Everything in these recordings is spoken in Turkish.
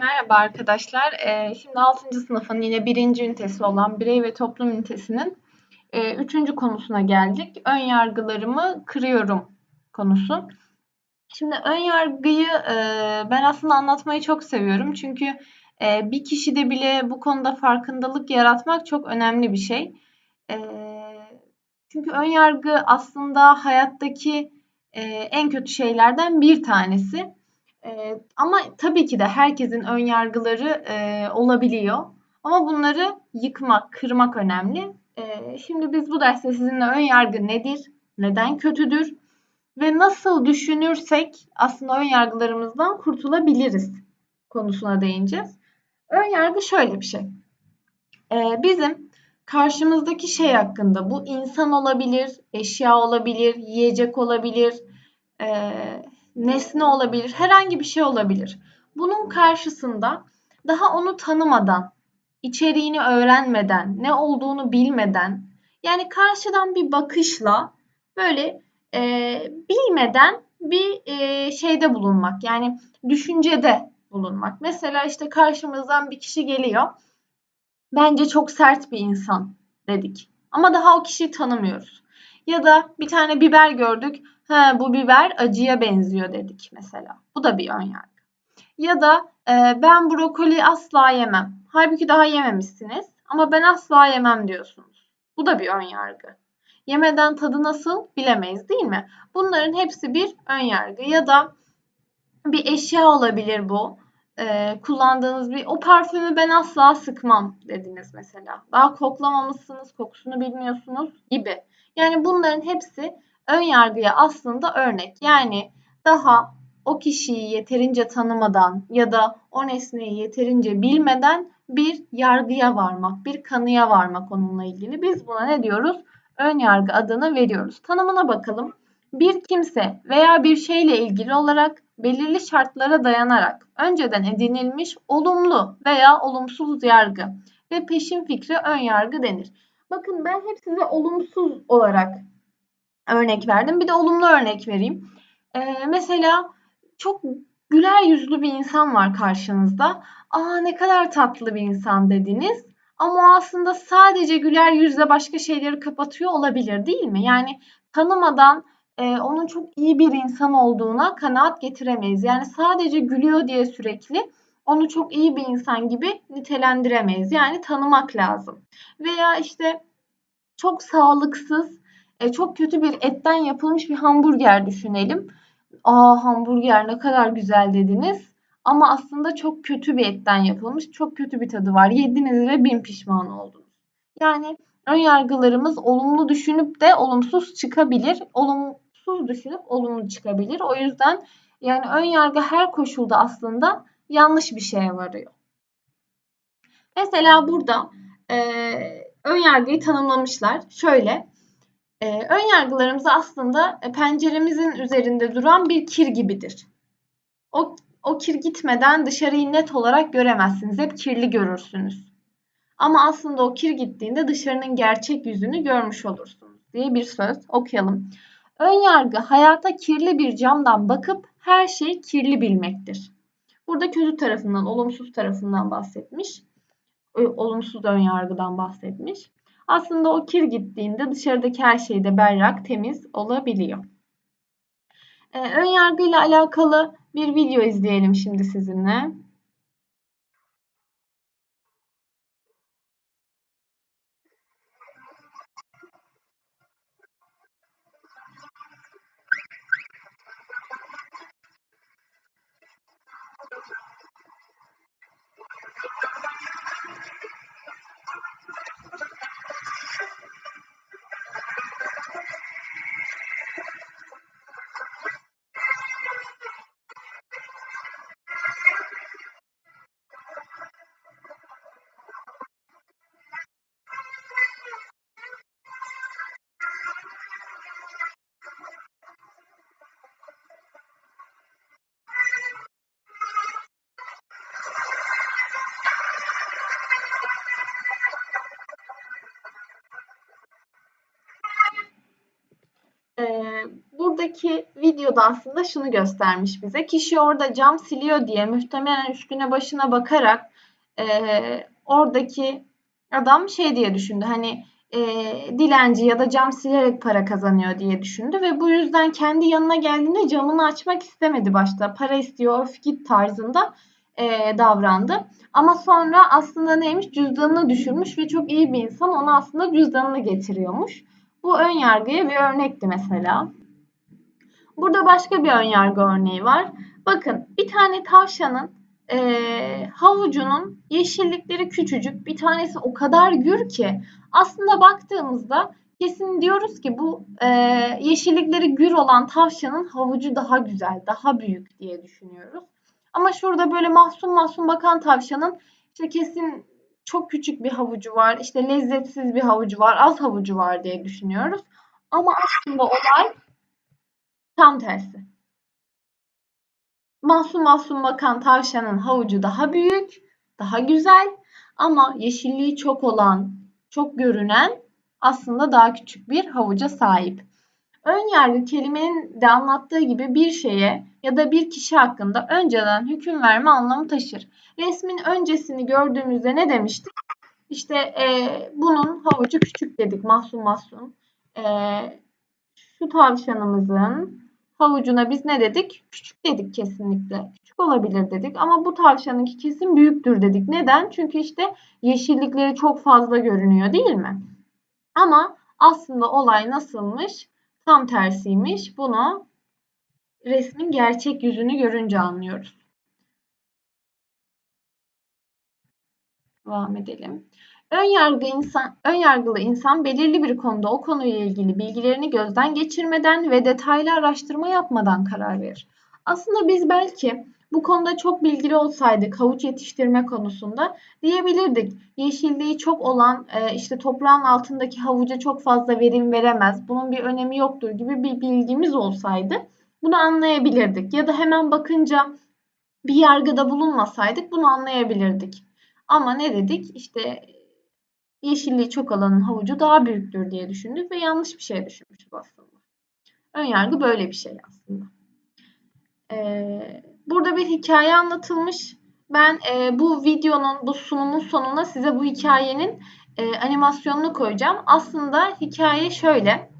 Merhaba arkadaşlar. Ee, şimdi 6. sınıfın yine birinci ünitesi olan birey ve toplum ünitesinin e, üçüncü konusuna geldik. Ön yargılarımı kırıyorum konusu. Şimdi ön yargıyı e, ben aslında anlatmayı çok seviyorum. Çünkü e, bir kişide bile bu konuda farkındalık yaratmak çok önemli bir şey. E, çünkü ön yargı aslında hayattaki e, en kötü şeylerden bir tanesi. E, ama tabii ki de herkesin ön yargıları e, olabiliyor. Ama bunları yıkmak, kırmak önemli. E, şimdi biz bu derste sizinle ön yargı nedir, neden kötüdür ve nasıl düşünürsek aslında ön yargılarımızdan kurtulabiliriz konusuna değineceğiz. Ön yargı şöyle bir şey. E, bizim karşımızdaki şey hakkında bu insan olabilir, eşya olabilir, yiyecek olabilir, e, nesne olabilir, herhangi bir şey olabilir. Bunun karşısında daha onu tanımadan, içeriğini öğrenmeden, ne olduğunu bilmeden, yani karşıdan bir bakışla böyle e, bilmeden bir e, şeyde bulunmak, yani düşüncede bulunmak. Mesela işte karşımızdan bir kişi geliyor. Bence çok sert bir insan dedik. Ama daha o kişiyi tanımıyoruz. Ya da bir tane biber gördük. He, bu biber acıya benziyor dedik mesela. Bu da bir ön yargı. Ya da e, ben brokoli asla yemem. Halbuki daha yememişsiniz ama ben asla yemem diyorsunuz. Bu da bir ön yargı. Yemeden tadı nasıl bilemeyiz değil mi? Bunların hepsi bir ön yargı ya da bir eşya olabilir bu. Ee, kullandığınız bir o parfümü ben asla sıkmam dediniz mesela. Daha koklamamışsınız, kokusunu bilmiyorsunuz gibi. Yani bunların hepsi ön yargıya aslında örnek. Yani daha o kişiyi yeterince tanımadan ya da o nesneyi yeterince bilmeden bir yargıya varmak, bir kanıya varmak onunla ilgili. Biz buna ne diyoruz? Ön yargı adını veriyoruz. Tanımına bakalım. Bir kimse veya bir şeyle ilgili olarak belirli şartlara dayanarak önceden edinilmiş olumlu veya olumsuz yargı ve peşin fikri ön yargı denir. Bakın ben hep size olumsuz olarak örnek verdim. Bir de olumlu örnek vereyim. Ee, mesela çok güler yüzlü bir insan var karşınızda. Aa ne kadar tatlı bir insan dediniz. Ama aslında sadece güler yüzle başka şeyleri kapatıyor olabilir değil mi? Yani tanımadan e, onun çok iyi bir insan olduğuna kanaat getiremeyiz. Yani sadece gülüyor diye sürekli onu çok iyi bir insan gibi nitelendiremeyiz. Yani tanımak lazım. Veya işte çok sağlıksız, e, çok kötü bir etten yapılmış bir hamburger düşünelim. Aa hamburger ne kadar güzel dediniz. Ama aslında çok kötü bir etten yapılmış, çok kötü bir tadı var. Yediniz ve bin pişman oldunuz. Yani ön yargılarımız olumlu düşünüp de olumsuz çıkabilir. Olumsuz düşünüp olumlu çıkabilir. O yüzden yani ön yargı her koşulda aslında yanlış bir şeye varıyor. Mesela burada e, ön yargıyı tanımlamışlar. Şöyle e, ön yargılarımız aslında e, penceremizin üzerinde duran bir kir gibidir. O, o kir gitmeden dışarıyı net olarak göremezsiniz. Hep kirli görürsünüz. Ama aslında o kir gittiğinde dışarının gerçek yüzünü görmüş olursunuz diye bir söz okuyalım. Ön yargı hayata kirli bir camdan bakıp her şeyi kirli bilmektir. Burada kötü tarafından, olumsuz tarafından bahsetmiş. Olumsuz ön yargıdan bahsetmiş. Aslında o kir gittiğinde dışarıdaki her şey de berrak, temiz olabiliyor. Ee, ön yargıyla alakalı bir video izleyelim şimdi sizinle. Buradaki videoda aslında şunu göstermiş bize. Kişi orada cam siliyor diye muhtemelen üstüne başına bakarak e, oradaki adam şey diye düşündü. Hani e, dilenci ya da cam silerek para kazanıyor diye düşündü ve bu yüzden kendi yanına geldiğinde camını açmak istemedi başta. Para istiyor of git tarzında e, davrandı. Ama sonra aslında neymiş cüzdanını düşürmüş ve çok iyi bir insan ona aslında cüzdanını getiriyormuş. Bu ön yargıya bir örnekti mesela. Burada başka bir ön yargı örneği var. Bakın bir tane tavşanın e, havucunun yeşillikleri küçücük. Bir tanesi o kadar gür ki aslında baktığımızda kesin diyoruz ki bu e, yeşillikleri gür olan tavşanın havucu daha güzel, daha büyük diye düşünüyoruz. Ama şurada böyle mahzun mahzun bakan tavşanın işte kesin çok küçük bir havucu var, işte lezzetsiz bir havucu var, az havucu var diye düşünüyoruz. Ama aslında olay tam tersi. Masum masum bakan tavşanın havucu daha büyük, daha güzel ama yeşilliği çok olan, çok görünen aslında daha küçük bir havuca sahip. Ön yargı kelimenin de anlattığı gibi bir şeye ya da bir kişi hakkında önceden hüküm verme anlamı taşır. Resmin öncesini gördüğümüzde ne demiştik? İşte e, bunun havucu küçük dedik mahzun mahzun. E, şu tavşanımızın havucuna biz ne dedik? Küçük dedik kesinlikle. Küçük olabilir dedik ama bu tavşanınki kesin büyüktür dedik. Neden? Çünkü işte yeşillikleri çok fazla görünüyor değil mi? Ama aslında olay nasılmış? Tam tersiymiş. Bunu resmin gerçek yüzünü görünce anlıyoruz. Devam edelim. Ön yargı insan, ön yargılı insan belirli bir konuda o konuyla ilgili bilgilerini gözden geçirmeden ve detaylı araştırma yapmadan karar verir. Aslında biz belki bu konuda çok bilgili olsaydık havuç yetiştirme konusunda diyebilirdik. Yeşilliği çok olan e, işte toprağın altındaki havuca çok fazla verim veremez. Bunun bir önemi yoktur gibi bir bilgimiz olsaydı bunu anlayabilirdik. Ya da hemen bakınca bir yargıda bulunmasaydık bunu anlayabilirdik. Ama ne dedik? İşte yeşilliği çok alanın havucu daha büyüktür diye düşündük ve yanlış bir şey düşünmüşüz aslında. Önyargı böyle bir şey aslında. Ee, burada bir hikaye anlatılmış. Ben e, bu videonun, bu sunumun sonuna size bu hikayenin e, animasyonunu koyacağım. Aslında hikaye şöyle.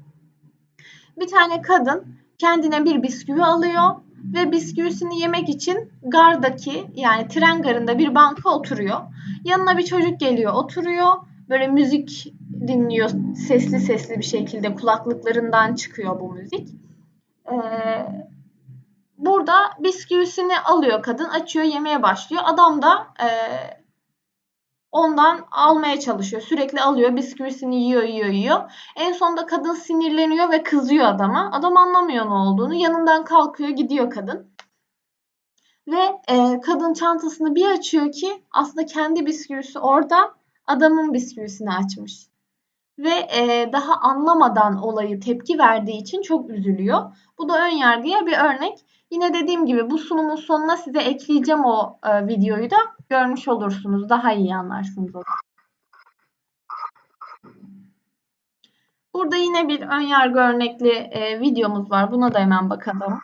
Bir tane kadın kendine bir bisküvi alıyor ve bisküvisini yemek için gardaki yani tren garında bir banka oturuyor. Yanına bir çocuk geliyor oturuyor böyle müzik dinliyor sesli sesli bir şekilde kulaklıklarından çıkıyor bu müzik. Ee, burada bisküvisini alıyor kadın açıyor yemeye başlıyor. Adam da e, ondan almaya çalışıyor. Sürekli alıyor bisküvisini yiyor yiyor yiyor. En sonunda kadın sinirleniyor ve kızıyor adama. Adam anlamıyor ne olduğunu. Yanından kalkıyor gidiyor kadın. Ve e, kadın çantasını bir açıyor ki aslında kendi bisküvisi orada adamın bisküvisini açmış. Ve e, daha anlamadan olayı tepki verdiği için çok üzülüyor. Bu da ön yargıya bir örnek. Yine dediğim gibi bu sunumun sonuna size ekleyeceğim o e, videoyu da görmüş olursunuz. Daha iyi anlarsınız o Burada yine bir ön yargı örnekli e, videomuz var. Buna da hemen bakalım.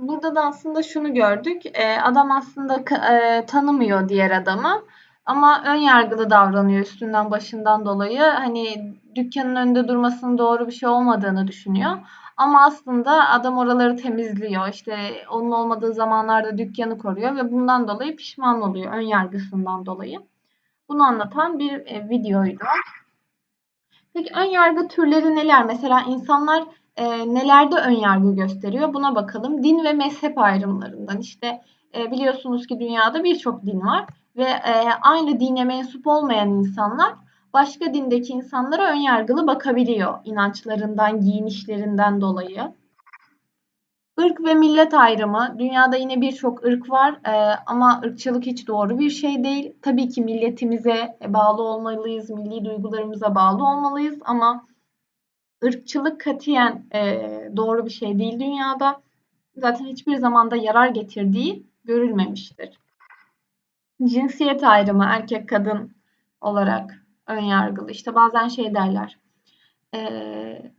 Burada da aslında şunu gördük. E, adam aslında e, tanımıyor diğer adamı. Ama ön yargılı davranıyor üstünden başından dolayı. Hani dükkanın önünde durmasının doğru bir şey olmadığını düşünüyor. Ama aslında adam oraları temizliyor. İşte onun olmadığı zamanlarda dükkanı koruyor ve bundan dolayı pişman oluyor ön yargısından dolayı. Bunu anlatan bir e, videoydu. Peki ön yargı türleri neler? Mesela insanlar e, nelerde ön yargı gösteriyor? Buna bakalım. Din ve mezhep ayrımlarından. İşte e, biliyorsunuz ki dünyada birçok din var ve e, aynı dine mensup olmayan insanlar başka dindeki insanlara ön yargılı bakabiliyor inançlarından, giyinişlerinden dolayı. Irk ve millet ayrımı. Dünyada yine birçok ırk var e, ama ırkçılık hiç doğru bir şey değil. Tabii ki milletimize bağlı olmalıyız, milli duygularımıza bağlı olmalıyız ama ırkçılık katiyen e, doğru bir şey değil dünyada. Zaten hiçbir zamanda yarar getirdiği görülmemiştir. Cinsiyet ayrımı erkek kadın olarak ön yargılı. İşte bazen şey derler. E,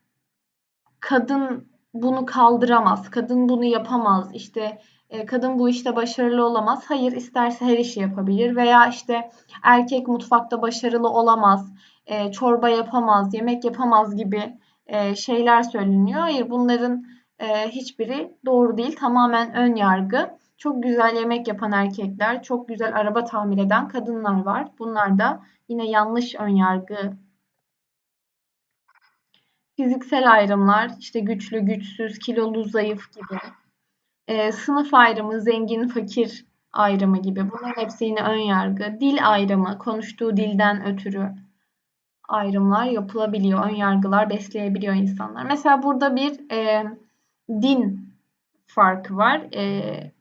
kadın bunu kaldıramaz, kadın bunu yapamaz, işte e, kadın bu işte başarılı olamaz. Hayır, isterse her işi yapabilir veya işte erkek mutfakta başarılı olamaz, e, çorba yapamaz, yemek yapamaz gibi e, şeyler söyleniyor. Hayır, bunların hiçbiri doğru değil. Tamamen ön yargı. Çok güzel yemek yapan erkekler, çok güzel araba tamir eden kadınlar var. Bunlar da yine yanlış ön yargı fiziksel ayrımlar, işte güçlü, güçsüz, kilolu, zayıf gibi. E, sınıf ayrımı, zengin, fakir ayrımı gibi. Bunların hepsi yine ön yargı. Dil ayrımı, konuştuğu dilden ötürü ayrımlar yapılabiliyor. Ön yargılar besleyebiliyor insanlar. Mesela burada bir e, din farkı var. E,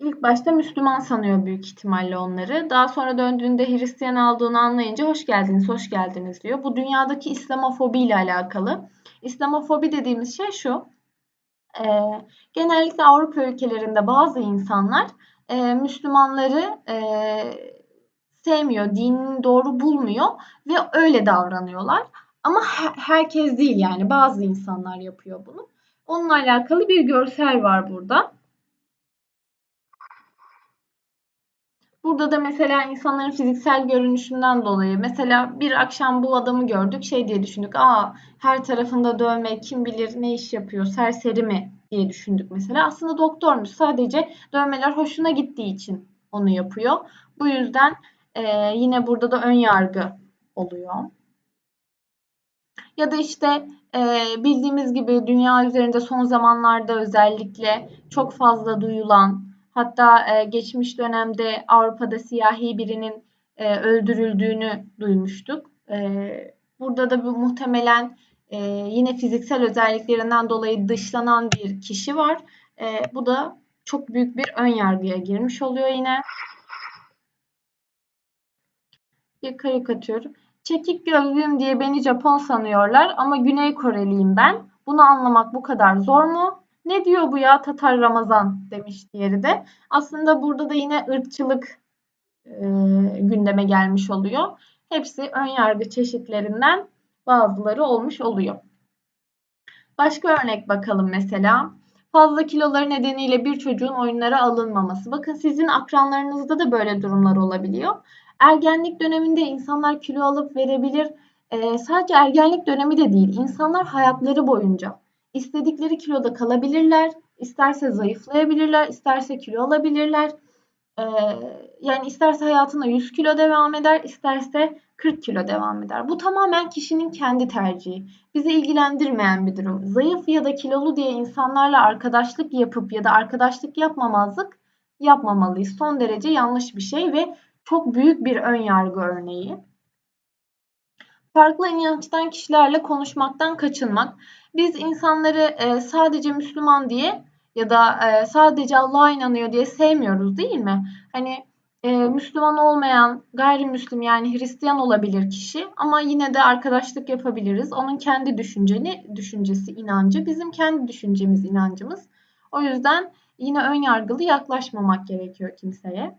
İlk başta Müslüman sanıyor büyük ihtimalle onları. Daha sonra döndüğünde Hristiyan aldığını anlayınca hoş geldiniz, hoş geldiniz diyor. Bu dünyadaki İslamofobi ile alakalı. İslamofobi dediğimiz şey şu. E, genellikle Avrupa ülkelerinde bazı insanlar e, Müslümanları e, sevmiyor, dinini doğru bulmuyor ve öyle davranıyorlar. Ama her, herkes değil yani bazı insanlar yapıyor bunu. Onunla alakalı bir görsel var burada. Burada da mesela insanların fiziksel görünüşünden dolayı mesela bir akşam bu adamı gördük şey diye düşündük. Aa her tarafında dövme kim bilir ne iş yapıyor serseri mi diye düşündük mesela. Aslında doktormuş sadece dövmeler hoşuna gittiği için onu yapıyor. Bu yüzden e, yine burada da ön yargı oluyor. Ya da işte e, bildiğimiz gibi dünya üzerinde son zamanlarda özellikle çok fazla duyulan Hatta e, geçmiş dönemde Avrupa'da siyahi birinin e, öldürüldüğünü duymuştuk. E, burada da bu muhtemelen e, yine fiziksel özelliklerinden dolayı dışlanan bir kişi var. E, bu da çok büyük bir ön yargıya girmiş oluyor yine. Bir karikatür. Çekik gözlüyüm diye beni Japon sanıyorlar ama Güney Koreliyim ben. Bunu anlamak bu kadar zor mu? Ne diyor bu ya Tatar Ramazan demiş diğeri de. Aslında burada da yine ırkçılık e, gündeme gelmiş oluyor. Hepsi ön yargı çeşitlerinden bazıları olmuş oluyor. Başka örnek bakalım mesela. Fazla kiloları nedeniyle bir çocuğun oyunlara alınmaması. Bakın sizin akranlarınızda da böyle durumlar olabiliyor. Ergenlik döneminde insanlar kilo alıp verebilir. Ee, sadece ergenlik dönemi de değil, insanlar hayatları boyunca istedikleri kiloda kalabilirler. İsterse zayıflayabilirler, isterse kilo alabilirler. Ee, yani isterse hayatına 100 kilo devam eder, isterse 40 kilo devam eder. Bu tamamen kişinin kendi tercihi. Bizi ilgilendirmeyen bir durum. Zayıf ya da kilolu diye insanlarla arkadaşlık yapıp ya da arkadaşlık yapmamazlık yapmamalıyız. Son derece yanlış bir şey ve çok büyük bir ön yargı örneği. Farklı inançtan kişilerle konuşmaktan kaçınmak. Biz insanları e, sadece Müslüman diye ya da e, sadece Allah'a inanıyor diye sevmiyoruz değil mi? Hani e, Müslüman olmayan gayrimüslim yani Hristiyan olabilir kişi ama yine de arkadaşlık yapabiliriz. Onun kendi düşünceni, düşüncesi, inancı, bizim kendi düşüncemiz, inancımız. O yüzden yine ön yargılı yaklaşmamak gerekiyor kimseye.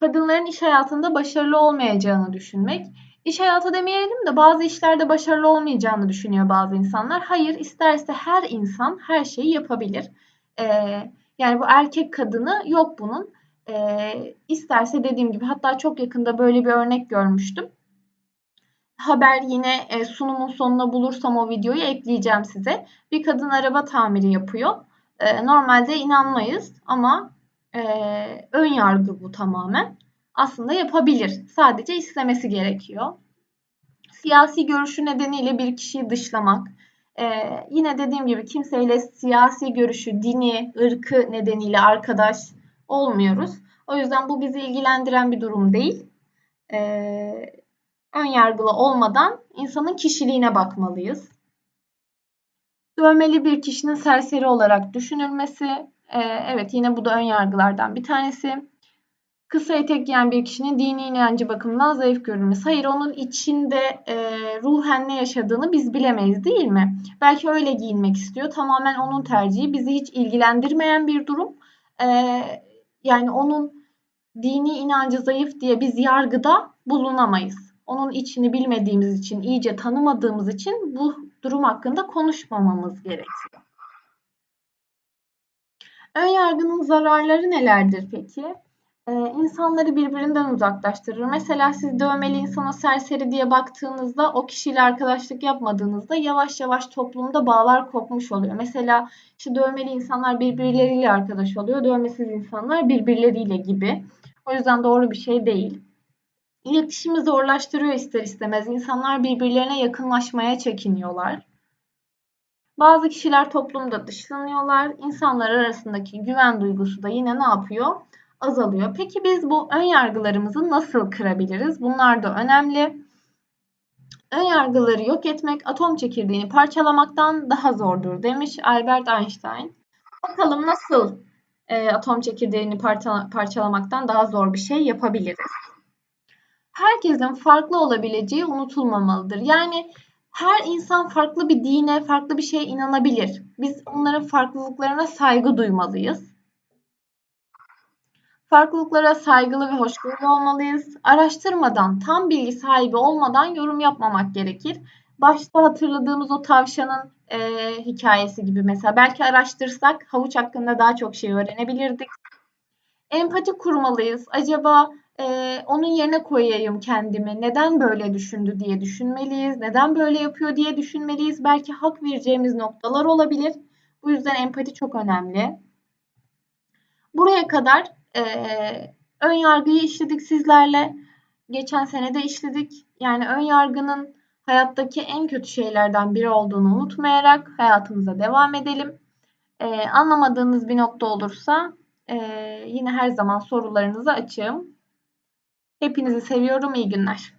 Kadınların iş hayatında başarılı olmayacağını düşünmek. İş hayatı demeyelim de bazı işlerde başarılı olmayacağını düşünüyor bazı insanlar. Hayır, isterse her insan her şeyi yapabilir. Ee, Yani bu erkek kadını yok bunun. E, isterse dediğim gibi hatta çok yakında böyle bir örnek görmüştüm. Haber yine e, sunumun sonuna bulursam o videoyu ekleyeceğim size. Bir kadın araba tamiri yapıyor. E, normalde inanmayız ama e, ön yargı bu tamamen. Aslında yapabilir. Sadece istemesi gerekiyor. Siyasi görüşü nedeniyle bir kişiyi dışlamak. Ee, yine dediğim gibi kimseyle siyasi görüşü, dini, ırkı nedeniyle arkadaş olmuyoruz. O yüzden bu bizi ilgilendiren bir durum değil. Ee, ön yargılı olmadan insanın kişiliğine bakmalıyız. Dövmeli bir kişinin serseri olarak düşünülmesi, e, evet yine bu da ön yargılardan bir tanesi. Kısa etek giyen bir kişinin dini inancı bakımından zayıf görülmesi. Hayır onun içinde e, ruhen ne yaşadığını biz bilemeyiz değil mi? Belki öyle giyinmek istiyor. Tamamen onun tercihi. Bizi hiç ilgilendirmeyen bir durum. E, yani onun dini inancı zayıf diye biz yargıda bulunamayız. Onun içini bilmediğimiz için, iyice tanımadığımız için bu durum hakkında konuşmamamız gerekiyor. Ön yargının zararları nelerdir peki? Ee, insanları birbirinden uzaklaştırır. Mesela siz dövmeli insana serseri diye baktığınızda o kişiyle arkadaşlık yapmadığınızda yavaş yavaş toplumda bağlar kopmuş oluyor. Mesela işte dövmeli insanlar birbirleriyle arkadaş oluyor, dövmesiz insanlar birbirleriyle gibi. O yüzden doğru bir şey değil. İletişimi zorlaştırıyor ister istemez. İnsanlar birbirlerine yakınlaşmaya çekiniyorlar. Bazı kişiler toplumda dışlanıyorlar. İnsanlar arasındaki güven duygusu da yine ne yapıyor? Azalıyor. Peki biz bu ön yargılarımızı nasıl kırabiliriz? Bunlar da önemli. Ön yargıları yok etmek atom çekirdeğini parçalamaktan daha zordur demiş Albert Einstein. Bakalım nasıl e, atom çekirdeğini parça, parçalamaktan daha zor bir şey yapabiliriz. Herkesin farklı olabileceği unutulmamalıdır. Yani her insan farklı bir dine, farklı bir şeye inanabilir. Biz onların farklılıklarına saygı duymalıyız. Farklılıklara saygılı ve hoşgörülü olmalıyız. Araştırmadan, tam bilgi sahibi olmadan yorum yapmamak gerekir. Başta hatırladığımız o tavşanın e, hikayesi gibi mesela belki araştırsak havuç hakkında daha çok şey öğrenebilirdik. Empati kurmalıyız. Acaba e, onun yerine koyayım kendimi. Neden böyle düşündü diye düşünmeliyiz. Neden böyle yapıyor diye düşünmeliyiz. Belki hak vereceğimiz noktalar olabilir. Bu yüzden empati çok önemli. Buraya kadar e, ön yargıyı işledik sizlerle. Geçen sene de işledik. Yani ön yargının hayattaki en kötü şeylerden biri olduğunu unutmayarak hayatımıza devam edelim. Ee, anlamadığınız bir nokta olursa e, yine her zaman sorularınızı açığım. Hepinizi seviyorum. İyi günler.